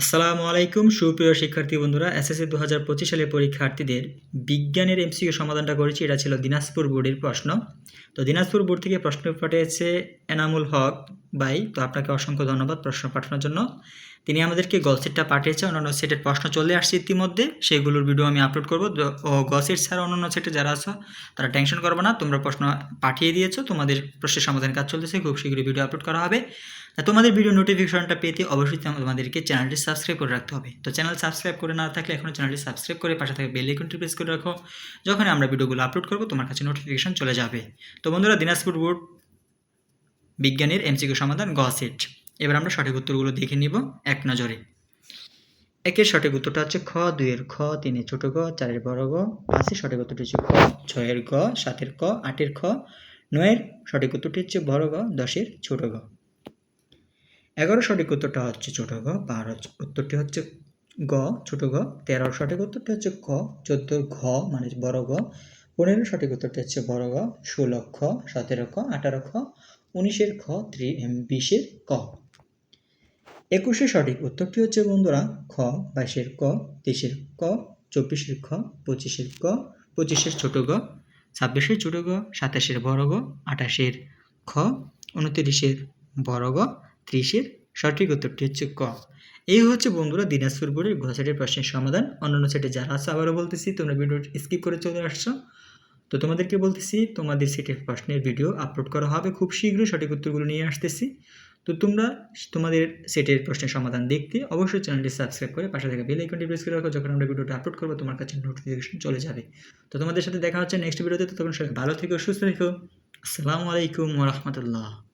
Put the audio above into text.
আসসালামু আলাইকুম, সুপ্রিয় শিক্ষার্থী বন্ধুরা, এসএসসি দু হাজার পঁচিশ সালের পরীক্ষার্থীদের বিজ্ঞানের এমসিও সমাধানটা করেছি, এটা ছিল দিনাজপুর বোর্ডের প্রশ্ন। তো দিনাজপুর বোর্ড থেকে প্রশ্ন পাঠিয়েছে এনামুল হক বাই তো আপনাকে অসংখ্য ধন্যবাদ প্রশ্ন পাঠানোর জন্য। তিনি আমাদেরকে গল সেটটা পাঠিয়েছে অন্যান্য সেটের প্রশ্ন চলে আসছে ইতিমধ্যে। সেগুলোর ভিডিও আমি আপলোড করব। গল সেট ছাড়া অন্যান্য সেটে যারা আছো, তারা টেনশন করবে না। তোমরা প্রশ্ন পাঠিয়ে দিয়েছ, তোমাদের প্রশ্নের সমাধান কাজ চলতেছে। খুব শীঘ্রই ভিডিও আপলোড করা হবে। তোমাদের ভিডিও নোটিফিকেশনটা পেতে অবশ্যই তোম- তোমাদেরকে চ্যানেলটি সাবস্ক্রাইব করে রাখতে হবে। তো চ্যানেল সাবস্ক্রাইব করে না থাকলে এখনও চ্যানেলটি সাবস্ক্রাইব করে পাশে থাকে বেল আইকনটি প্রেস করে রাখো। যখন আমরা ভিডিওগুলো আপলোড করব, তোমার কাছে নোটিফিকেশন চলে যাবে। তো বন্ধুরা, দিনাজপুর বোর্ড বিজ্ঞানের এমসিকিউ সমাধান গ সেট এবার আমরা সঠিক উত্তরগুলো দেখে নিব এক নজরে। একের সঠিক উত্তরটা হচ্ছে খ, দুইয়ের খ, তিনের ছোট গ, চারের বড় গ, পাঁচের সঠিক উত্তরটি হচ্ছে খ ছয়ের গ, সাতের ক, আটের খ, নয়ের সঠিক উত্তরটি হচ্ছে বড় গ, দশের ছোট গ। এগারো সঠিক উত্তরটা হচ্ছে ছোট গ বারো উত্তরটি হচ্ছে গ, ছোট গ, তেরোর সঠিক উত্তরটি হচ্ছে ক চোদ্দোর ঘ মানে বড় গ পনেরো সঠিক উত্তরটি হচ্ছে বড় গ ষোলো খ সতেরো খ আঠারো খ, উনিশের খ, ত্রি বিশের ক। একুশে সঠিক উত্তরটি হচ্ছে, বন্ধুরা, খ, বাইশের ক, তেইশের ক, চব্বিশের খ, পঁচিশের ক, পঁচিশের ছোট গ, ছাব্বিশের ছোট গ, সাতাশের বড় গ, আঠাশের খ, উনতিরিশের বড় গ, ত্রিশের সঠিক উত্তরটি হচ্ছে ক। এই হচ্ছে, বন্ধুরা, দিনাজপুর বোর্ডের ঘষেটের প্রশ্নের সমাধান। অন্যান্য সেটে যারা আছে, আবারও বলতেছি, তোমরা ভিডিও স্কিপ করে চলে আসছো। তো তোমাদেরকে বলতেছি, তোমাদের সেটের প্রশ্নের ভিডিও আপলোড করা হবে। খুব শীঘ্রই সঠিক উত্তরগুলো নিয়ে আসতেছি। তো তোমরা তোমাদের সেটের প্রশ্নের সমাধান দেখতে অবশ্যই চ্যানেলটি সাবস্ক্রাইব করে পাশে থেকে বেল আইকনটি প্রেস করে রাখো যখন আমরা ভিডিওটা আপলোড করব, তোমার কাছে নোটিফিকেশন চলে যাবে। তো তোমাদের সাথে দেখা হচ্ছে নেক্সট ভিডিওতে তো তখন সবাই ভালো থেকো, সুস্থ থেকো। আসসালামু আলাইকুম রহমতুল্লাহ।